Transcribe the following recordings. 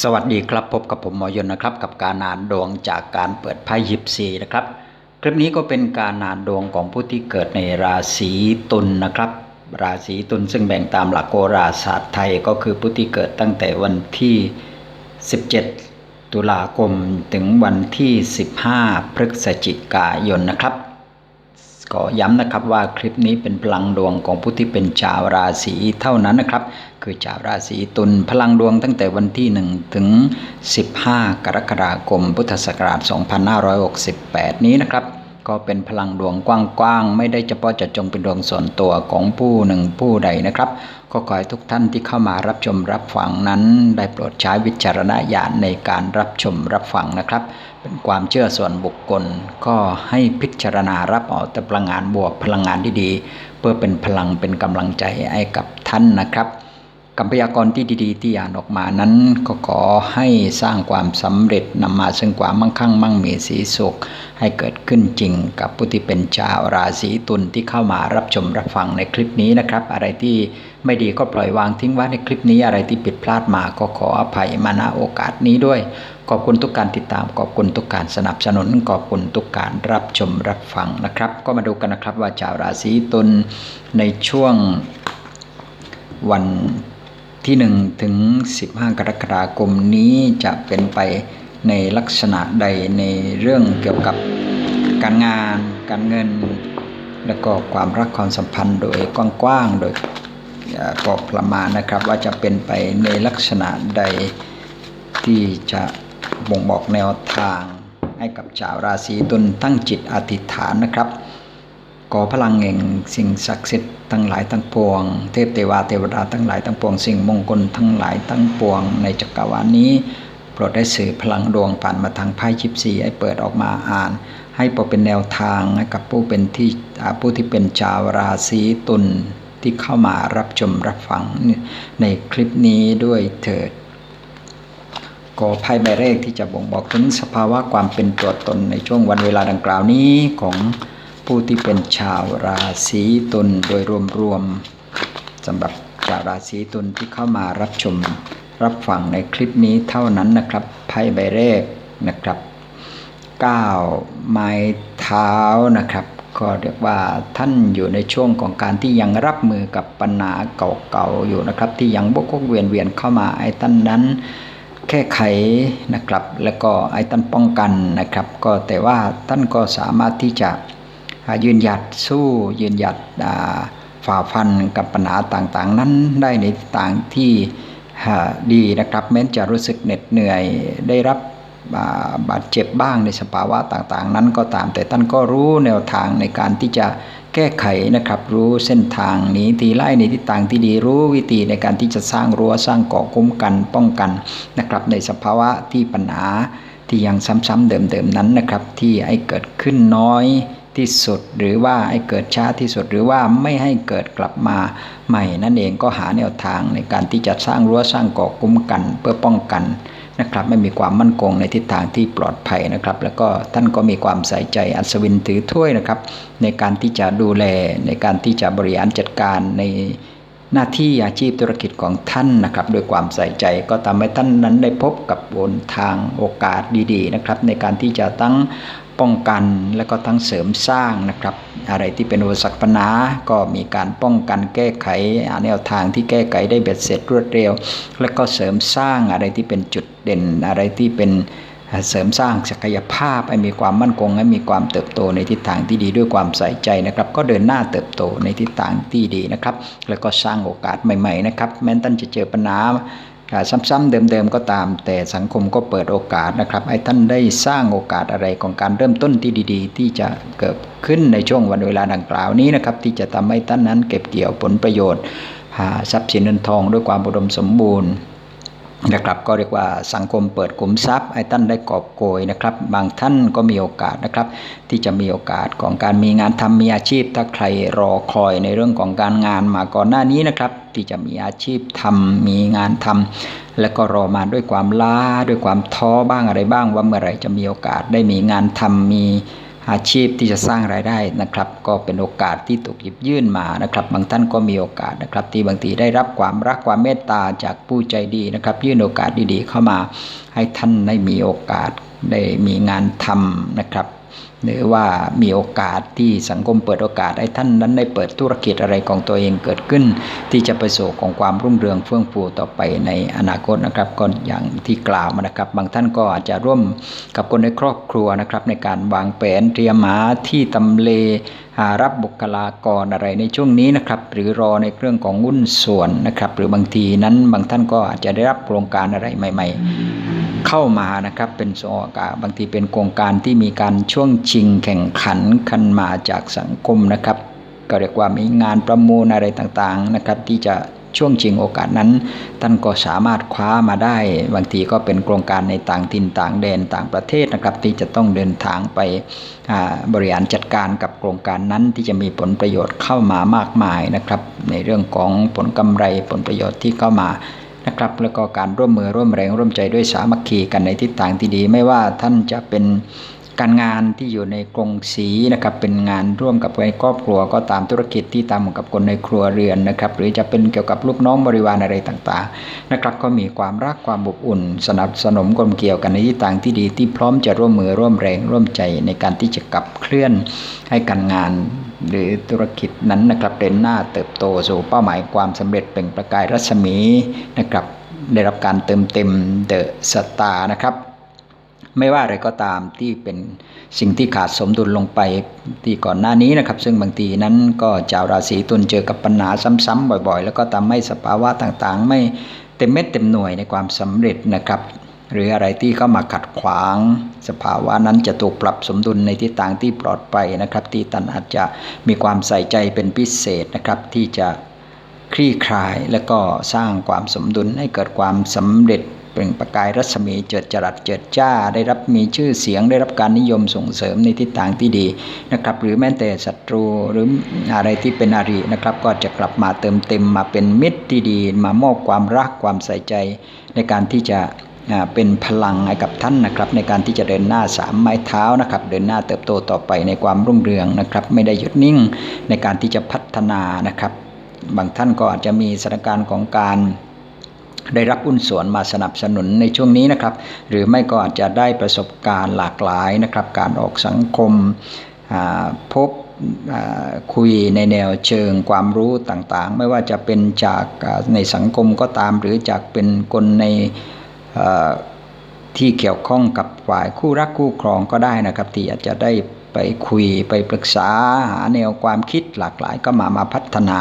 สวัสดีครับพบกับผมหมอยนนะครับกับการอ่านดวงจากการเปิดไพ่ยิปซีนะครับคลิปนี้ก็เป็นการอ่านดวงของผู้ที่เกิดในราศีตุลนนะครับ ราศีตุลซึ่งแบ่งตามหลักโหราศาสตร์ไทยก็คือผู้ที่เกิดตั้งแต่วันที่ 17 ตุลาคมถึงวันที่ 15 พฤศจิกายนนะครับก็ย้ำนะครับว่าคลิปนี้เป็นพลังดวงของผู้ที่เป็นชาวราศีเท่านั้นนะครับ คือชาวราศีตุลพลังดวงตั้งแต่วันที่ 1 ถึง 15 กรกฎาคม พุทธศักราช 2568 นี้นะครับ ก็เป็นพลังดวงกว้างๆ ไม่ได้เฉพาะเจะจงเป็นดวงส่วนตัวของผู้หนึ่งผู้ใดนะครับ ก็ขอให้ทุกท่านที่เข้ามารับชมรับฟังนั้น ได้โปรดใช้วิจารณญาณในการรับชมรับฟังนะครับ เป็นความเชื่อส่วนบุคคล ก็ให้พิจารณารับเอาแต่พลังงานบวกพลังงานที่ดี เพื่อเป็นพลังเป็นกำลังใจให้กับท่านนะครับ คำพยากรณ์ที่ดี ๆ ที่อ่านออกมานั้น ก็ขอให้สร้างความสำเร็จนำมาซึ่งความมั่งคั่งมั่งมีสีสุข ให้เกิดขึ้นจริงกับผู้ที่เป็นชาวราศีตุลที่เข้ามารับชมรับฟังในคลิปนี้นะครับ อะไรที่ไม่ดีก็ปล่อยวางทิ้งไว้ในคลิปนี้อะไรที่ผิดพลาดมาก็ขออภัยมาณโอกาสนี้ด้วย ขอบคุณทุกการติดตามขอบคุณทุกการสนับสนุนขอบคุณทุกการรับชมรับฟังนะครับ ก็มาดูกันนะครับว่าชาวราศีตุลในช่วงวัน ที่ 1 ถึง 15 กรกฎาคมนี้จะเป็นไปในลักษณะใดในเรื่องเกี่ยวกับการงาน การเงิน และก็ความรักความสัมพันธ์โดยกว้างๆโดยพอประมาณนะครับว่าจะเป็นไปในลักษณะใดที่จะบ่งบอกแนวทางให้กับชาวราศีตุลตั้งจิตอธิษฐานนะครับ ขอพลังแห่งสิ่งศักดิ์สิทธิ์ทั้งหลายทั้งปวง เทพเทวาเทวดาทั้งหลายทั้งปวง สิ่งมงคลทั้งหลายทั้งปวง ในจักรวาลนี้โปรดได้สื่อพลังดวงผ่านมาทางไพ่ชิปซีให้เปิดออกมาอ่าน ให้พอเป็นแนวทางให้กับผู้เป็นที่ผู้ที่เป็นชาวราศีตุลที่เข้ามารับชมรับฟังในคลิปนี้ด้วยเถิดก็ไพ่ใบแรกที่จะบ่งบอกถึงสภาวะความเป็นตัวตนในช่วงวันเวลาดังกล่าวนี้ของ ผู้ที่เป็นชาวราศีตุลโดยรวมๆสำหรับชาวราศีตุลที่เข้ามารับชมรับฟังในคลิปนี้เท่านั้นนะครับไพ่ใบแรกนะครับ9ไม้เท้านะครับ ก็เรียกว่าท่านอยู่ในช่วงของการที่ยังรับมือกับปัญหาเก่าๆอยู่นะครับ ที่ยังบกกเวียนเวียนเข้ามาไอ้ท่านนั้นแก้ไขนะครับ แล้วก็ไอ้ท่านป้องกันนะครับ ก็แต่ว่าท่านก็สามารถที่จะ ยืนหยัดสู้ยืนหยัดฝ่าฟันกับปัญหาต่างๆ นั้นได้ในต่างที่ดีนะครับแม้จะรู้สึกเหน็ดเหนื่อยได้รับบาดเจ็บบ้างในสภาวะต่างๆ นั้นก็ตาม แต่ท่านก็รู้แนวทางในการที่จะแก้ไขนะครับ รู้เส้นทางหนีทีไล่ในทิศทางที่ดีรู้วิธีในการที่จะสร้างรั้วสร้างเกาะคุ้มกันป้องกันนะครับ ในสภาวะที่ปัญหาที่ยังซ้ำๆเดิมๆนั้นนะครับ ที่ให้เกิดขึ้นน้อย ที่สุด หรือว่าให้เกิดช้าที่สุด หรือว่าไม่ให้เกิดกลับมาใหม่ นั่นเองก็หาแนวทางในการที่จะสร้างรั้วสร้างเกาะคุ้มกันเพื่อป้องกันนะครับไม่มีความมั่นคงในทิศทางที่ปลอดภัยนะครับ แล้วก็ท่านก็มีความใส่ใจอัศวินถือถ้วยนะครับ ในการที่จะดูแลในการที่จะบริหารจัดการในหน้าที่อาชีพธุรกิจของท่านนะครับด้วยความใส่ใจก็ทำให้ท่านนั้นได้พบกับบนทางโอกาสดีๆนะครับ ในการที่จะตั้ง ป้องกันและก็ทั้งเสริมสร้างนะครับ อะไรที่เป็นอุปสรรคปัญหาก็มีการป้องกันแก้ไขแนวทางที่แก้ไขได้เบ็ดเสร็จรวดเร็ว และก็เสริมสร้างอะไรที่เป็นจุดเด่นอะไรที่เป็นเสริมสร้างศักยภาพให้มีความมั่นคงให้มีความเติบโตในทิศทางที่ดีด้วยความใส่ใจนะครับ ก็เดินหน้าเติบโตในทิศทางที่ดีนะครับ แล้วก็สร้างโอกาสใหม่ ๆ นะครับ แม้ท่านจะเจอปัญหา ซ้ำๆเดิมๆก็ตาม แต่สังคมก็เปิดโอกาสนะครับให้ท่านได้สร้างโอกาสอะไรของการเริ่มต้นที่ดี ๆ ที่จะเกิดขึ้นในช่วงวันเวลาดังกล่าวนี้นะครับที่จะทำให้ท่านนั้นเก็บเกี่ยวผลประโยชน์หาทรัพย์สินเงินทองด้วยความอุดมสมบูรณ์ นะครับก็เรียกว่าสังคมเปิดกลุ่มทรัพย์ให้ท่านได้กอบโกยนะครับ บางท่านก็มีโอกาสนะครับ ที่จะมีโอกาสของการมีงานทำมีอาชีพ ถ้าใครรอคอยในเรื่องของการงานมาก่อนหน้านี้นะครับ ที่จะมีอาชีพทำมีงานทำและก็รอมาด้วยความล้าด้วยความท้อบ้างอะไรบ้างว่าเมื่อไหร่จะมีโอกาสได้มีงานทำมี อาชีพที่จะสร้างรายได้นะครับ ก็เป็นโอกาสที่ถูกหยิบยื่นมานะครับ บางท่านก็มีโอกาสนะครับ ที่บางทีได้รับความรักความเมตตาจากผู้ใจดีนะครับ ยื่นโอกาสดีๆเข้ามา ให้ท่านได้มีโอกาสได้มีงานทำนะครับ หรือว่ามีโอกาสที่สังคมเปิดโอกาสให้ท่านนั้นได้เปิดธุรกิจอะไรของตัวเองเกิดขึ้น ที่จะไปสู่ของความรุ่งเรืองเฟื่องฟูต่อไปในอนาคตนะครับก็อย่างที่กล่าวมานะครับ บางท่านก็อาจจะร่วมกับคนในครอบครัวนะครับในการวางแผนเตรียมหาที่ตำเลหารับบุคลากรอะไรในช่วงนี้นะครับ หรือรอในเรื่องของหุ้นส่วนนะครับ หรือบางทีนั้นบางท่านก็อาจจะได้รับโครงการอะไรใหม่ ๆ เข้ามานะครับ เป็นโซอากาบางทีเป็นโครงการที่มีการช่วงชิงแข่งขันขันมาจากสังคมนะครับ ก็เรียกว่ามีงานประมูลอะไรต่างๆนะครับ ที่จะช่วงชิงโอกาสนั้น ท่านก็สามารถคว้ามาได้ บางทีก็เป็นโครงการในต่างถิ่นต่างแดนต่างประเทศนะครับ ที่จะต้องเดินทางไปบริหารจัดการกับโครงการนั้นที่จะมีผลประโยชน์เข้ามามากมายนะครับ ในเรื่องของผลกำไรผลประโยชน์ที่เข้ามา นะครับ แล้วก็การร่วมมือร่วมแรงร่วมใจด้วยสามัคคีกันในทิศทางที่ดี ไม่ว่าท่านจะเป็น การงานที่อยู่ในกรงสีนะครับเป็นงานร่วมกับในครอบครัวก็ตามธุรกิจที่ทำกับคนในครัวเรือนนะครับ หรือจะเป็นเกี่ยวกับลูกน้องบริวารอะไรต่างๆนะครับ ก็มีความรักความอบอุ่น สนับสนุนกลมเกี่ยวกันในทิศทางที่ดีที่พร้อมจะร่วมมือร่วมแรงร่วมใจในการที่จะกลับเคลื่อนให้การงานหรือธุรกิจนั้นนะครับเดินหน้าเติบโตสู่เป้าหมายความสำเร็จเป็นประกายรัศมีนะครับได้รับการเติมเต็มเดอะสตาร์นะครับ ไม่ว่าอะไรก็ตามที่เป็นสิ่งที่ขาดสมดุลลงไปที่ก่อนหน้านี้นะครับ ซึ่งบางทีนั้นก็ชาวราศีตุลเจอกับปัญหาซ้ำๆบ่อยๆ แล้วก็ทำให้สภาวะต่างๆ ไม่เต็มเม็ดเต็มหน่วยในความสำเร็จนะครับ หรืออะไรที่เข้ามาขัดขวาง สภาวะนั้นจะถูกปรับสมดุลในทิศทางที่ปลอดภัยนะครับ ที่ตันอาจจะมีความใส่ใจเป็นพิเศษนะครับที่จะคลี่คลายและก็สร้างความสมดุลให้เกิดความสำเร็จ เปล่งประกายรัศมีเจิดจรัสเจิดจ้า ได้รับมีชื่อเสียงได้รับการนิยมส่งเสริมในทิศทางที่ดีนะครับ หรือแม้แต่ศัตรูหรืออะไรที่เป็นอารินะครับ ก็จะกลับมาเติมเต็มมาเป็นมิตรที่ดี มามอบความรักความใส่ใจในการที่จะเป็นพลังให้กับท่านนะครับ ในการที่จะเดินหน้าสามไม้เท้านะครับ เดินหน้าเติบโตต่อไปในความรุ่งเรืองนะครับ ไม่ได้หยุดนิ่งในการที่จะพัฒนานะครับ บางท่านก็อาจจะมีสถานการณ์ของการ ได้รับอุ้นส่วนมาสนับสนุนในช่วงนี้นะครับ หรือไม่ก็อาจจะได้ประสบการณ์หลากหลายนะครับ การออกสังคมพบคุยในแนวเชิงความรู้ต่างๆ ไม่ว่าจะเป็นจากในสังคมก็ตาม หรือจากเป็นคนในที่เกี่ยวข้องกับฝ่ายคู่รักคู่ครองก็ได้นะครับ ที่อาจจะได้ ไปคุยไปปรึกษาหาแนวความคิดหลากหลายก็มามาพัฒนา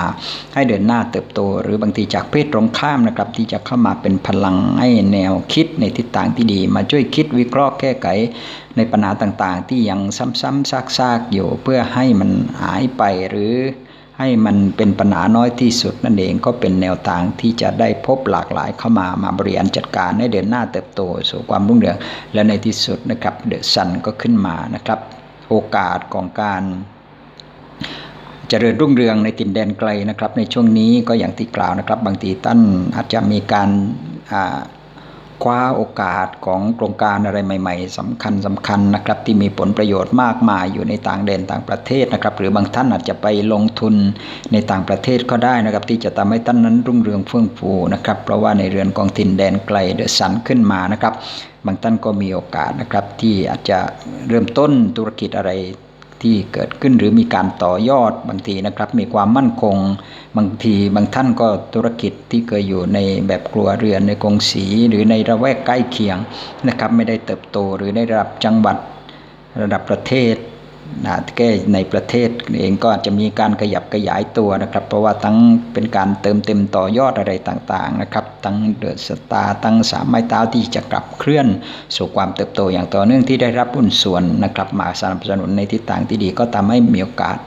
ให้เดินหน้าเติบโต หรือบางทีจากเพศตรงข้ามนะครับ ที่จะเข้ามาเป็นพลังให้แนวคิดในทิศทางที่ดี มาช่วยคิดวิเคราะห์แก้ไขในปัญหาต่างๆ ที่ยังซ้ำๆซากๆอยู่เพื่อให้มันหายไปหรือให้มันเป็นปัญหาน้อยที่สุดนั่นเองก็เป็นแนวทางที่จะได้พบหลากหลายเข้ามามาบริหารจัดการให้เดินหน้าเติบโตสู่ความรุ่งเรืองและในที่สุดนะครับเดอะซันก็ขึ้นมานะครับ โอกาสของการเจริญรุ่งเรืองในตินแดนไกลนะครับ ในช่วงนี้ก็อย่างที่กล่าวนะครับ บางทีท่านอาจจะมีการ คว้าโอกาสของโครงการอะไรใหม่ๆสำคัญสำคัญนะครับที่มีผลประโยชน์มากมายอยู่ในต่างแดนต่างประเทศนะครับ หรือบางท่านอาจจะไปลงทุนในต่างประเทศก็ได้นะครับ ที่จะทำให้ท่านนั้นรุ่งเรืองเฟื่องฟูนะครับ เพราะว่าในเรือนกองทินแดนไกลเดอะซันขึ้นมานะครับ บางท่านก็มีโอกาสนะครับที่อาจจะเริ่มต้นธุรกิจอะไร ที่เกิดขึ้นหรือมีการต่อยอดบางทีนะครับ มีความมั่นคง บางทีบางท่านก็ธุรกิจที่เคยอยู่ในแบบครัวเรือนในกรงสีหรือในระแวกใกล้เคียงนะครับ ไม่ได้เติบโตหรือในระดับจังหวัดระดับประเทศ แก้ในประเทศเองก็จะมีการขยับขยายตัวนะครับ เพราะว่าทั้งเป็นการเติมเต็มต่อยอดอะไรต่างๆนะครับ ทั้งเดือดสตาทั้งสามไม้เท้าที่จะกลับเคลื่อน สู่ความเติบโตอย่างต่อเนื่องที่ได้รับอุนส่วนนะครับมาสนับสนุนในทิศทางที่ดีก็ทำให้มีโอกาส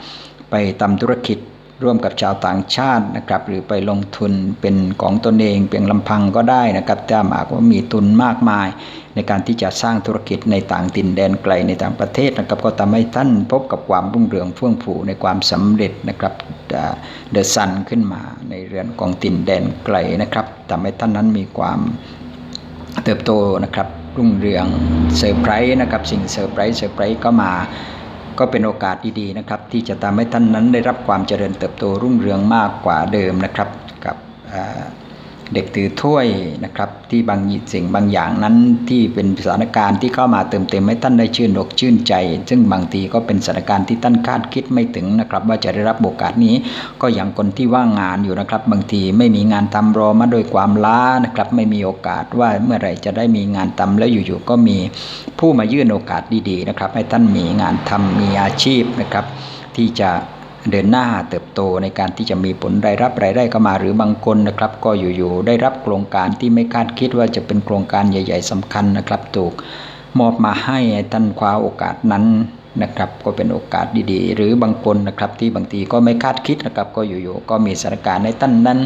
ไปทำธุรกิจ ร่วมกับชาวต่างชาตินะครับ หรือไปลงทุนเป็นของตนเองเพียงลำพังก็ได้นะครับถ้าหากว่ามีทุนมากมาย ในการที่จะสร้างธุรกิจในต่างถิ่นแดนไกลในต่างประเทศนะครับ ก็ทำให้ท่านพบกับความรุ่งเรืองเฟื่องฟูในความสำเร็จนะครับเดอะซันขึ้นมาในเรือนของถิ่นแดนไกลนะครับทำให้ท่านนั้นมีความเติบโตนะครับรุ่งเรืองเซอร์ไพรส์นะครับสิ่งเซอร์ไพรส์เซอร์ไพรส์ก็มา ก็เป็นโอกาสดีๆนะครับ ที่จะทำให้ท่านนั้นได้รับความเจริญเติบโตรุ่งเรืองมากกว่าเดิมนะครับกับอ่า เด็กถือถ้วยนะครับ ที่บางสิ่งบางอย่างนั้นที่เป็นสถานการณ์ที่เข้ามาเติมเต็มให้ท่านได้ชื่นอกชื่นใจ ซึ่งบางทีก็เป็นสถานการณ์ที่ท่านคาดคิดไม่ถึงนะครับ ว่าจะได้รับโอกาสนี้ก็อย่างคนที่ว่างงานอยู่นะครับ บางทีไม่มีงานทำรอมาโดยความล้านะครับ ไม่มีโอกาสว่าเมื่อไหร่จะได้มีงานทำแล้วอยู่ๆก็มีผู้มายื่นโอกาสดีๆนะครับ ให้ท่านมีงานทำมีอาชีพนะครับ ที่จะ เดินหน้าเติบโตในการที่จะมีผลรายรับรายได้เข้ามาหรือบางคนนะครับ ก็อยู่ๆได้รับโครงการที่ไม่คาดคิดว่าจะเป็นโครงการใหญ่ ๆสำคัญนะครับ ถูกมอบมาให้ท่านคว้าโอกาสนั้นนะครับ ก็เป็นโอกาสดีๆ หรือบางคนนะครับที่บางทีก็ไม่คาดคิดนะครับ ก็อยู่ๆก็มีสถานการณ์ในท่านนั้น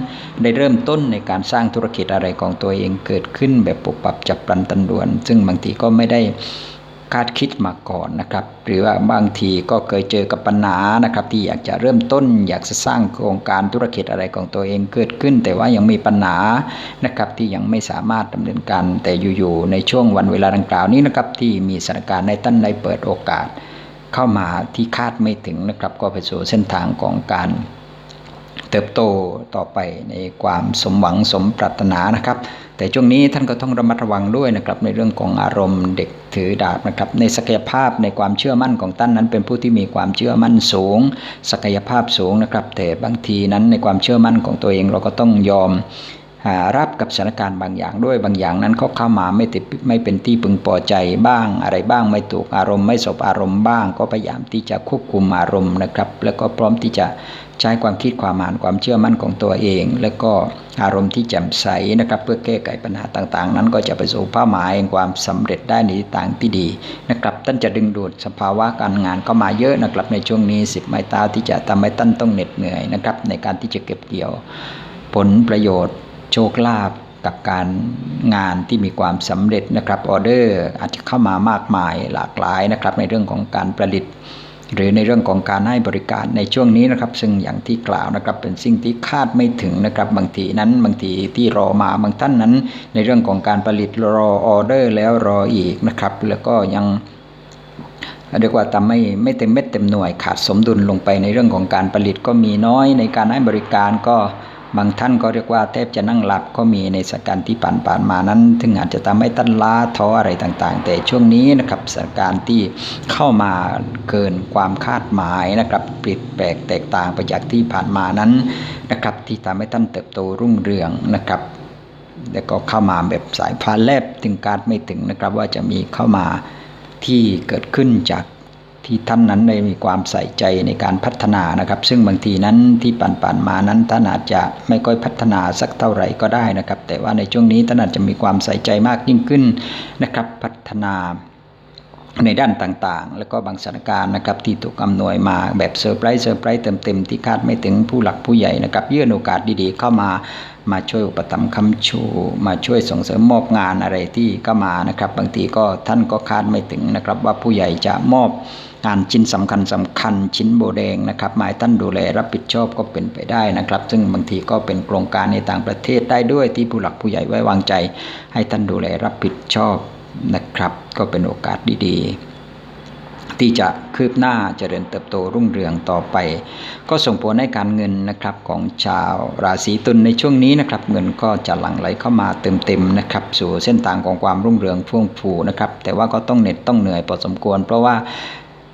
ได้เริ่มต้นในการสร้างธุรกิจอะไรของตัวเองเกิดขึ้นแบบปุบปับจับปลันตันด่วน ซึ่งบางทีก็ไม่ได้ คาดคิดมาก่อนนะครับ หรือว่าบางทีก็เคยเจอกับปัญหานะครับ ที่อยากจะเริ่มต้น อยากจะสร้างโครงการธุรกิจอะไรของตัวเองเกิดขึ้น แต่ว่ายังมีปัญหานะครับที่ยังไม่สามารถดำเนินการแต่อยู่ๆในช่วงวันเวลาดังกล่าวนี้นะครับ ที่มีสถานการณ์ในท่านได้เปิดโอกาส เข้ามาที่คาดไม่ถึงนะครับ ก็ไปสู่เส้นทางของการเติบโตต่อไปในความสมหวังสมปรารถนานะครับ แต่ช่วงนี้ท่านก็ต้องระมัดระวังด้วยนะครับในเรื่องของอารมณ์เด็กถือดาบนะครับในศักยภาพในความเชื่อมั่นของท่านนั้น เป็นผู้ที่มีความเชื่อมั่นสูง ศักยภาพสูงนะครับแต่บางทีนั้นในความเชื่อมั่นของตัวเองเราก็ต้องยอม รับกับสถานการณ์บางอย่างด้วยบางอย่างนั้นเขาเข้ามาไม่ติดไม่เป็นที่พึงพอใจบ้างอะไรบ้างไม่ถูกอารมณ์ไม่สบอารมณ์บ้าง ก็พยายามที่จะควบคุมอารมณ์นะครับ แล้วก็พร้อมที่จะใช้ความคิดความอ่านความเชื่อมั่นของตัวเอง แล้วก็อารมณ์ที่แจ่มใสนะครับเพื่อแก้ไขปัญหาต่างๆ นั้นก็จะไปสู่เป้าหมายความสำเร็จได้ในทิศทางที่ดีนะครับท่านจะดึงดูดสภาวะการงานเข้ามาเยอะนะครับในช่วงนี้สิบไม้เท้าที่จะทำให้ท่านต้องเหน็ดเหนื่อยนะครับในการที่จะเก็บเกี่ยวผลประโยชน์ โชคลาภกับการงานที่มีความสำเร็จนะครับออเดอร์อาจจะเข้ามามากมายหลากหลายนะครับในเรื่องของการประดิษฐ์ หรือในเรื่องของการให้บริการในช่วงนี้นะครับ ซึ่งอย่างที่กล่าวนะครับเป็นสิ่งที่คาดไม่ถึงนะครับบางทีนั้นบางทีที่รอมาบางท่านนั้น ในเรื่องของการผลิตรอออเดอร์แล้วรออีกนะครับ แล้วก็ยังเรียกว่าทำไม่ไม่เต็มเม็ดเต็มหน่วยขาดสมดุลลงไปในเรื่องของการผลิตก็มีน้อยในการให้บริการก็ บางท่านก็เรียกว่าแทบจะนั่งหลับก็มีในสถานการณ์ที่ผ่านผ่านๆมานั้น ถึงอาจจะทำให้ท่านล้าท้ออะไรต่างๆ แต่ช่วงนี้นะครับสถานการณ์ที่เข้ามาเกินความคาดหมายนะครับผิดแปลกแตกต่างไปจากที่ผ่านมานั้นนะครับที่ทำให้ท่านเติบโตรุ่งเรืองนะครับแล้วก็เข้ามาแบบสายพานแลบถึงการไม่ถึงนะครับว่าจะมีเข้ามาที่เกิดขึ้นจาก ที่ท่านนั้นได้มีความใส่ใจในการพัฒนานะครับ ซึ่งบางทีนั้นที่ผ่านๆมานั้นท่านอาจจะไม่ค่อยพัฒนาสักเท่าไหร่ก็ได้นะครับ แต่ว่าในช่วงนี้ท่านอาจจะมีความใส่ใจมากยิ่งขึ้นนะครับ พัฒนา ในด้านต่างๆ แล้วก็บางสถานการณ์นะครับที่ถูกอำนวยมาแบบเซอร์ไพรส์เซอร์ไพรส์เต็มๆที่คาดไม่ถึงผู้หลักผู้ใหญ่นะครับยื่นโอกาสดีๆเข้ามามาช่วยอุปถัมภ์คำชูมาช่วยส่งเสริมมอบงานอะไรที่ก็มานะครับ บางทีก็ท่านก็คาดไม่ถึงนะครับ ว่าผู้ใหญ่จะมอบงานชิ้นสำคัญสำคัญชิ้นโบแดงนะครับหมายท่านดูแลรับผิดชอบก็เป็นไปได้นะครับ ซึ่งบางทีก็เป็นโครงการในต่างประเทศได้ด้วยที่ผู้หลักผู้ใหญ่ไว้วางใจ ให้ท่านดูแลรับผิดชอบ นะครับ ก็เป็นโอกาสดีๆ ที่จะคืบหน้าเจริญเติบโตรุ่งเรืองต่อไป ก็ส่งผลให้การเงินนะครับของชาวราศีตุลในช่วงนี้นะครับ เงินก็จะหลั่งไหลเข้ามาเต็มๆนะครับ สู่เส้นทางของความรุ่งเรืองเฟื่องฟูนะครับ แต่ว่าก็ต้องเหน็ดต้องเหนื่อยพอสมควร เพราะว่า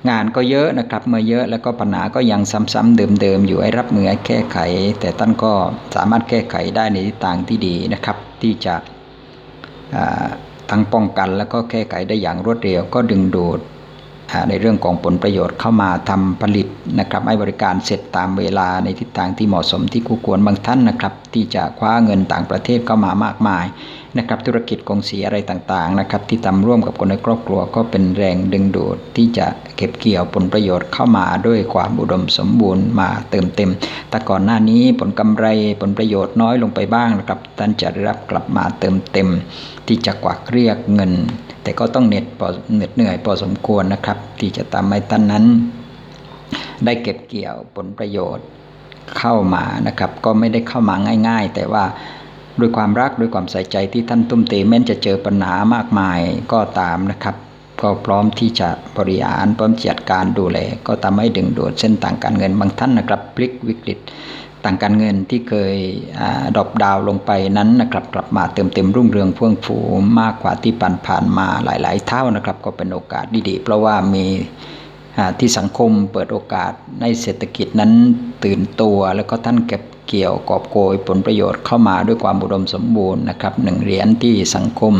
งานก็เยอะนะครับเมื่อเยอะแล้วก็ปัญหาก็ยังซ้ำๆเดิมๆอยู่ให้รับมือให้แก้ไข แต่ท่านก็สามารถแก้ไขได้ในทิศทางที่ดีนะครับ ที่จะ ทั้งป้องกันแล้วก็แก้ไขได้อย่างรวดเร็วก็ดึงดูดในเรื่องของผลประโยชน์เข้ามาทำผลิตนะครับให้บริการเสร็จตามเวลาในทิศทางที่เหมาะสมที่คู่ควรบางท่านนะครับ ที่จะคว้าเงินต่างประเทศเข้ามามากมาย นะครับธุรกิจกองสีอะไรต่างๆนะครับที่ทำร่วมกับคนในครอบครัวก็เป็นแรงดึงดูดที่จะเก็บเกี่ยวผลประโยชน์เข้ามาด้วยความอุดมสมบูรณ์มาเติมเต็ม แต่ก่อนหน้านี้ผลกำไรผลประโยชน์น้อยลงไปบ้างนะครับท่านจะได้รับกลับมาเติมเต็ม ที่จะกวักเรียกเงิน แต่ก็ต้องเหน็ดพอเหน็ดเหนื่อยพอสมควรนะครับ ที่จะทำให้ท่านนั้น ได้เก็บเกี่ยวผลประโยชน์เข้ามานะครับ ก็ไม่ได้เข้ามาง่าย ๆ แต่ว่า ด้วยความรักด้วยความใส่ใจที่ท่านตุ้มเตแม้นจะเจอปัญหามากมายก็ตามนะครับ ก็พร้อมที่จะบริหารพร้อมจัดการดูแล ก็ทำให้ดึงดูดเส้นต่างการเงินบางท่านนะครับพลิกวิกฤตต่างการเงินที่เคยดรอปดาวลงไปนั้นนะครับ กลับมาเติมเต็มรุ่งเรืองเฟื่องฟูมากกว่าที่ผ่านผ่านมาหลาย ๆ เท่านะครับ ก็เป็นโอกาสดีๆเพราะว่ามีที่สังคมเปิดโอกาสในเศรษฐกิจนั้นตื่นตัว แล้วก็ท่านเก็บ เกี่ยวกอบโกยผลประโยชน์เข้ามาด้วยความอุดมสมบูรณ์นะครับหนึ่งเหรียญที่สังคม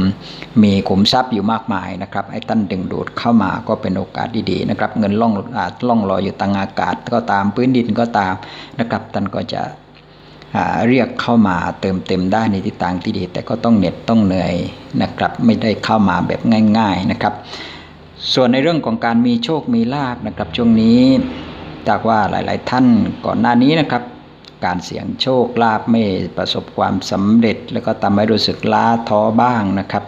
มีขุมทรัพย์อยู่มากมายนะครับให้ท่านดึงดูดเข้ามาก็เป็นโอกาสดีๆนะครับเงินล่องอาจล่องลอยอยู่ตางอากาศก็ตามพื้นดินก็ตามนะครับท่านก็จะเรียกเข้ามาเติมเต็มได้ในทิศทางที่ดี แต่ก็ต้องเหน็ดต้องเหนื่อยนะครับไม่ได้เข้ามาแบบง่าย ๆนะครับ ส่วนในเรื่องของการมีโชคมีลาบนะครับช่วงนี้จากว่าหลาย ๆ ท่านก่อนหน้านี้นะครับ การเสี่ยงโชคลาภไม่ประสบความสำเร็จ แล้วก็ทำให้รู้สึกล้าท้อบ้างนะครับ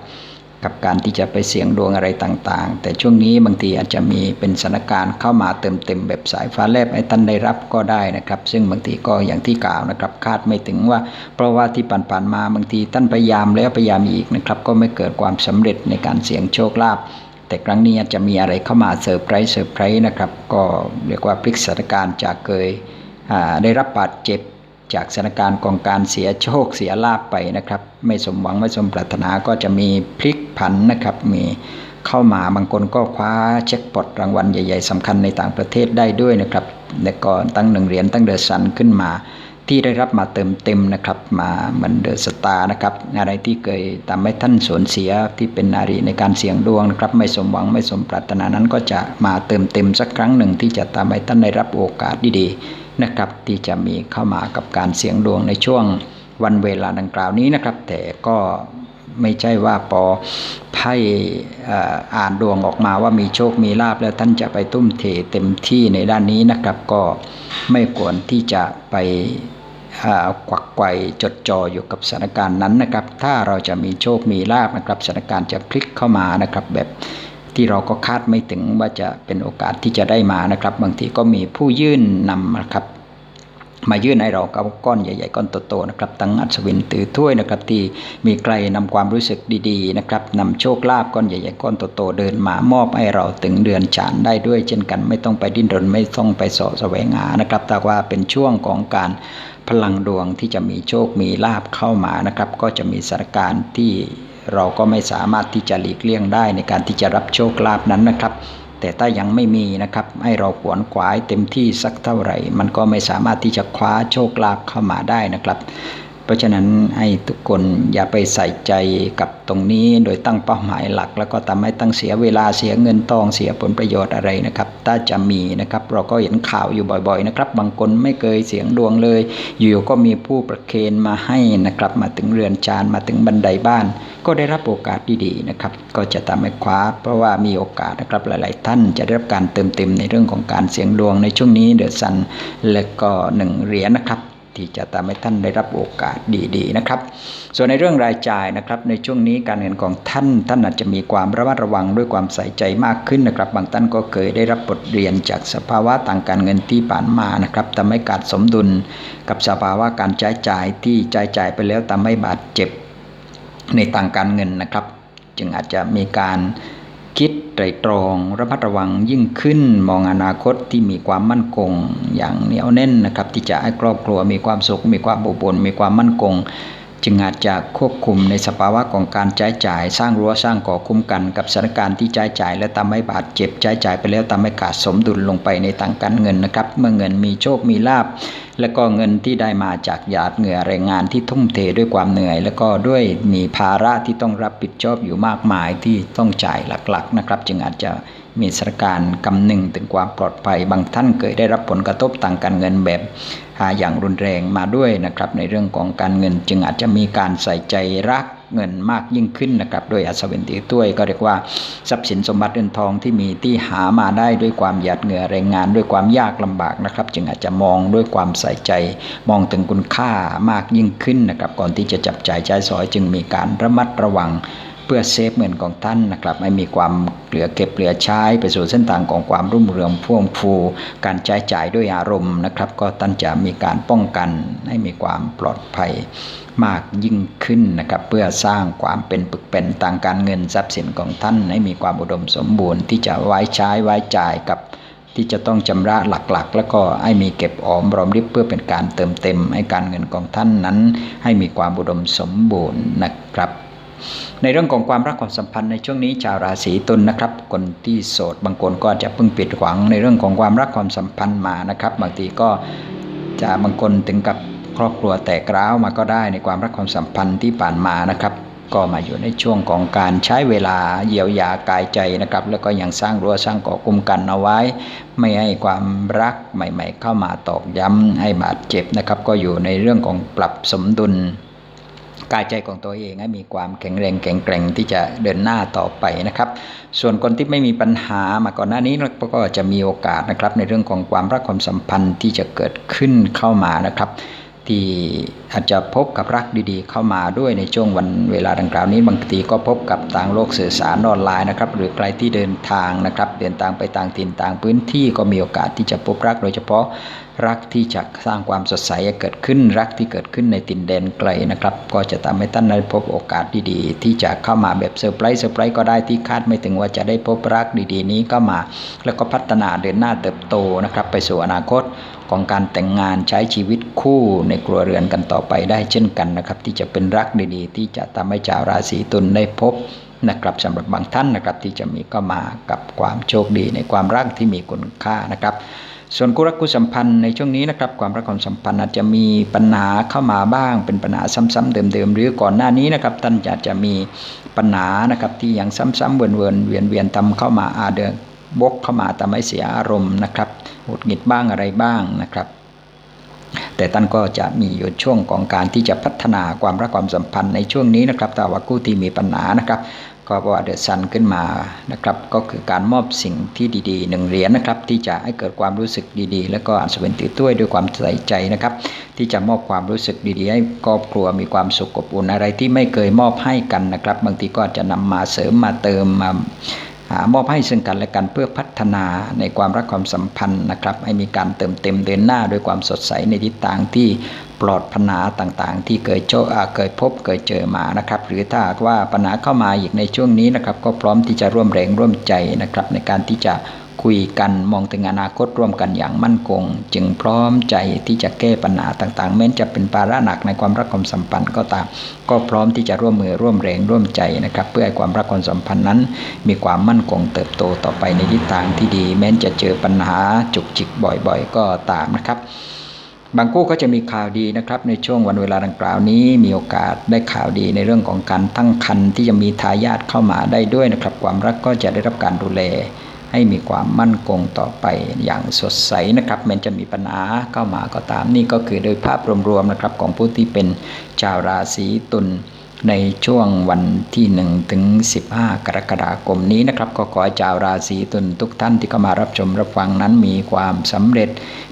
กับการที่จะไปเสี่ยงดวงอะไรต่างๆ แต่ช่วงนี้บางทีอาจจะมีเป็นสถานการณ์เข้ามาเติมเต็มแบบสายฟ้าแลบให้ท่านได้รับก็ได้นะครับ ซึ่งบางทีก็อย่างที่กล่าวนะครับ คาดไม่ถึงว่า เพราะว่าที่ผ่านๆมาบางทีท่านพยายามแล้วพยายามอีกนะครับ ก็ไม่เกิดความสำเร็จในการเสี่ยงโชคลาภแต่ครั้งนี้จจะมีอะไรเข้ามาเซอร์ไพรส์เซอร์ไพรส์นะครับ ก็เรียกว่าพลิกสถานการณ์จากเคย ได้รับบาดเจ็บจากสถานการณ์ของการเสียโชคเสียลาบไปนะครับ ไม่สมหวังไม่สมปรารถนาก็จะมีพลิกผันนะครับ มีเข้ามาบางคนก็คว้าเช็คปลดรางวัลใหญ่ๆสำคัญในต่างประเทศได้ด้วยนะครับและก็ตั้งหนึ่งเหรียญตั้งเดอะซันขึ้นมา ที่ได้รับมาเติมเต็มนะครับมาเหมือนเดอะสตาร์นะครับอะไรที่เคยทำให้ท่านสูญเสียที่เป็นนารีในการเสี่ยงดวงนะครับ ไม่สมหวังไม่สมปรารถนานั้นก็จะมาเติมเต็มสักครั้งหนึ่งที่จะทำให้ท่านได้รับโอกาสดีๆ นะครับที่จะมีเข้ามากับการเสียงดวงในช่วงวันเวลาดังกล่าวนี้นะครับ แต่ก็ไม่ใช่ว่าพอไพ่อ่านดวงออกมาว่ามีโชคมีลาบแล้วท่านจะไปตุ้มเทเต็มที่ในด้านนี้นะครับ ก็ไม่ควรที่จะไปกวักไกวจดจ่ออยู่กับสถานการณ์นั้นนะครับ ถ้าเราจะมีโชคมีลาบนะครับสถานการณ์จะพลิกเข้ามานะครับแบบ ที่เราก็คาดไม่ถึงว่าจะเป็นโอกาสที่จะได้มานะครับ บางทีก็มีผู้ยื่นนำนะครับ มายื่นให้เรากับก้อนใหญ่ๆก้อนโตๆนะครับตั้งอัศวินตือถ้วยนะครับ ที่มีใครนำความรู้สึกดีๆนะครับนำโชคลาภก้อนใหญ่ๆก้อนโตๆเดินมามอบให้เราถึงเดือนจานได้ด้วย เช่นกันไม่ต้องไปดิ้นรนไม่ต้องไปสาะแสวงหานะครับแต่ว่าเป็นช่วงของการพลังดวงที่จะมีโชคมีลาภเข้ามานะครับ ก็จะมีสถานการณ์ที่ เราก็ไม่สามารถที่จะหลีกเลี่ยงได้ในการที่จะรับโชคลาภนั้นนะครับ แต่ถ้ายังไม่มีนะครับ ให้เราขวนขวายเต็มที่สักเท่าไหร่ มันก็ไม่สามารถที่จะคว้าโชคลาภเข้ามาได้นะครับเพราะฉะนั้นให้ทุกคนอย่าไปใส่ใจกับตรงนี้โดยตั้งเป้าหมายหลัก แล้วก็ทำให้ตั้งเสียเวลาเสียเงินทองเสียผลประโยชน์อะไรนะครับ ถ้าจะมีนะครับ เราก็เห็นข่าวอยู่บ่อยๆนะครับ บางคนไม่เคยเสียงดวงเลย อยู่ก็มีผู้ประเคนมาให้นะครับ มาถึงเรือนจานมาถึงบันไดบ้าน ก็ได้รับโอกาสดีๆนะครับ ก็จะทำให้คว้า เพราะว่ามีโอกาสนะครับหลาย ๆ ท่านจะได้รับการเติมเต็มในเรื่องของการเสียงดวงในช่วงนี้เดือดซันและก็หนึ่งเหรียญนะครับที่จะทำให้ท่านได้รับโอกาสดีๆนะครับ ส่วนในเรื่องรายจ่ายนะครับในช่วงนี้การเงินของท่านท่านอาจจะมีความระมัดระวังด้วยความใส่ใจมากขึ้นนะครับ บางท่านก็เคยได้รับบทเรียนจากสภาวะต่างการเงินที่ผ่านมานะครับทำให้การสมดุลกับสภาวะการใช้จ่ายที่ใช้จ่ายไปแล้วทำให้บาดเจ็บ ในต่างการเงินนะครับ จึงอาจจะมีการคิดไตรตรองระมัดระวังยิ่งขึ้นมองอนาคตที่มีความมั่นคงอย่างเหนียวแน่นนะครับ ที่จะให้ครอบครัวมีความสุข มีความอบอุ่นมีความมั่นคง จึงอาจจะควบคุมในสภาวะของการใช้จ่าย สร้างรั้วสร้างก่อคุ้มกันกับสถานการณ์ที่ใช้จ่าย และทำให้บาดเจ็บใช้จ่ายไปแล้วทำให้ขาดสมดุลลงไปในทางการเงินนะครับ เมื่อเงินมีโชคมีลาบและก็เงินที่ได้มาจากหยาดเหงื่อแรงงานที่ทุ่มเทด้วยความเหนื่อย แล้วก็ด้วยมีภาระที่ต้องรับผิดชอบอยู่มากมายที่ต้องจ่ายหลักๆนะครับ จึงอาจจะ มีสถานการณ์กำนึงถึงความปลอดภัย บางท่านเคยได้รับผลกระทบทางการเงินแบบอย่างรุนแรงมาด้วยนะครับในเรื่องของการเงินจึงอาจจะมีการใส่ใจรักเงินมากยิ่งขึ้นนะครับโดยอัศวินตีต้วยก็เรียกว่าทรัพย์สินสมบัติเงินทองที่มีที่หามาได้ด้วยความหยาดเหงื่อแรงงานด้วยความยากลำบากนะครับ จึงอาจจะมองด้วยความใส่ใจ มองถึงคุณค่ามากยิ่งขึ้นนะครับก่อนที่จะจับจ่ายใช้สอยจึงมีการระมัดระวัง เพื่อเซฟเงินของท่านนะครับไม่มีความเหลือเก็บเหลือใช้ไปสู่เส้นทางของความรุ่มเรืองพ่วงฟู การใช้จ่ายด้วยอารมณ์นะครับ ก็ท่านจะมีการป้องกันให้มีความปลอดภัยมากยิ่งขึ้นนะครับ เพื่อสร้างความเป็นปึกเป็นทางการเงินทรัพย์สินของท่านให้มีความอุดมสมบูรณ์ที่จะไว้ใช้ไว้จ่ายกับที่จะต้องชำระหลักๆ แล้วก็ให้มีเก็บออมรอมริบเพื่อเป็นการเติมเต็มให้การเงินของท่านนั้น ให้มีความอุดมสมบูรณ์นะครับ ในเรื่องของความรักความสัมพันธ์ในช่วงนี้ชาวราศีตุลนะครับ คนที่โสดบางคนก็จะเพิ่งปิดหวังในเรื่องของความรักความสัมพันธ์มานะครับ บางทีก็จะบางคนถึงกับครอบครัวแตกร้าวมาก็ได้ในความรักความสัมพันธ์ที่ผ่านมานะครับ ก็มาอยู่ในช่วงของการใช้เวลาเยียวยากายใจนะครับ แล้วก็ยังสร้างรั้วสร้างเกาะคุ้มกันเอาไว้ ไม่ให้ความรักใหม่ ๆ เข้ามาตอกย้ำให้บาดเจ็บนะครับ ก็อยู่ในเรื่องของปรับสมดุล กายใจของตัวเองให้มีความแข็งแรงแข็งแกร่งที่จะเดินหน้าต่อไปนะครับ ส่วนคนที่ไม่มีปัญหามาก่อนหน้านี้ก็จะมีโอกาสนะครับในเรื่องของความรักความสัมพันธ์ที่จะเกิดขึ้นเข้ามานะครับ ที่อาจจะพบกับรักดีๆ เข้ามาด้วยในช่วงวันเวลาดังกล่าวนี้บางทีก็พบกับต่างโลกสื่อสารออนไลน์นะครับหรือใครที่เดินทางนะครับเดินทางไปต่างถิ่นต่างพื้นที่ก็มีโอกาสที่จะพบรักโดยเฉพาะรักที่จะสร้างความสดใสเกิดขึ้นรักที่เกิดขึ้นในตินแดนไกลนะครับ ก็จะทำให้ท่านได้พบโอกาสดีๆ ที่จะเข้ามาแบบเซอร์ไพรส์เซอร์ไพรส์ก็ได้ที่คาดไม่ถึงว่าจะได้พบรักดีๆ นี้ก็มา แล้วก็พัฒนาเดินหน้าเติบโตนะครับไปสู่อนาคต ของการแต่งงานใช้ชีวิตคู่ในครัวเรือนกันต่อไปได้เช่นกันนะครับ ที่จะเป็นรักดีๆ ที่จะทำให้ชาวราศีตุลได้พบนะครับสำหรับบางท่านนะครับที่จะมีก็มากับความโชคดีในความรักที่มีคุณค่านะครับ ส่วนคู่รักคู่สัมพันธ์ในช่วงนี้นะครับ ความรักความสัมพันธ์อาจจะมีปัญหาเข้ามาบ้าง เป็นปัญหาซ้ำๆเดิมๆหรือก่อนหน้านี้นะครับท่านอาจจะมีปัญหานะครับที่ยังซ้ำๆเวียนๆเวียนๆทำเข้ามาอาเดินบกเข้ามาทำให้เสียอารมณ์นะครับ หดหงิดบ้างอะไรบ้างนะครับ แต่ท่านก็จะมีอยู่ช่วงของการที่จะพัฒนาความรักความสัมพันธ์ในช่วงนี้นะครับถ้าว่าคู่ที่มีปัญหานะครับก็ว่าเดือะซันขึ้นมานะครับ ก็คือการมอบสิ่งที่ดีๆหนึ่งเหรียญนะครับ ที่จะให้เกิดความรู้สึกดีๆ แล้วก็อาจจะเป็นถือถ้วยด้วยความใส่ใจนะครับ ที่จะมอบความรู้สึกดีๆ ให้ครอบครัวมีความสุขอบอุ่นอะไรที่ไม่เคยมอบให้กันนะครับ บางทีก็จะนำมาเสริมมาเติมมา มอบให้ซึ่งกันและกันเพื่อพัฒนาในความรักความสัมพันธ์นะครับ ให้มีการเติมเต็มเดินหน้าด้วยความสดใสในทิศทางที่ปลอดปัญหาต่างๆ ที่เคยเจอเคยพบเคยเจอมานะครับ หรือถ้าว่าปัญหาเข้ามาอีกในช่วงนี้นะครับ ก็พร้อมที่จะร่วมแรงร่วมใจนะครับในการที่จะ คุยกันมองถึงอนาคตร่วมกันอย่างมั่นคง จึงพร้อมใจที่จะแก้ปัญหาต่างๆแม้จะเป็นภาระหนักในความรักความสัมพันธ์ก็ตาม ก็พร้อมที่จะร่วมมือร่วมแรงร่วมใจนะครับ เพื่อให้ความรักความสัมพันธ์นั้น มีความมั่นคงเติบโตต่อไปในทิศทางที่ดี แม้จะเจอปัญหาจุกจิกบ่อยๆ ก็ตามนะครับบางคู่ก็จะมีข่าวดีนะครับในช่วงวันเวลาดังกล่าวนี้ มีโอกาสได้ข่าวดีในเรื่องของการตั้งครรภ์ที่จะมีทายาทเข้ามาได้ด้วยนะครับ ความรักก็จะได้รับการดูแล ให้มีความมั่นคงต่อไปอย่างสดใสนะครับแม้จะมีปัญหาเข้ามาก็ตามนี่ก็คือโดยภาพรวมๆนะครับของผู้ที่เป็นชาวราศีตุลในช่วงวันที่ 1 ถึง 15 กรกฎาคมนี้นะครับก็ขอให้ชาวราศีตุลทุกท่านที่เข้ามารับชมรับฟังนั้นมีความสำเร็จ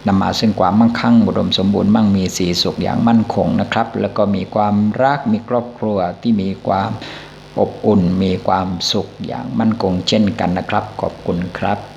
นำมาซึ่งความมั่งคั่งอุดมสมบูรณ์มั่งมีสีสุขอย่างมั่นคงนะครับ แล้วก็มีความรักมีครอบครัวที่มีความ อบอุ่นมีความสุขอย่างมั่นคงเช่นกันนะครับ ขอบคุณครับ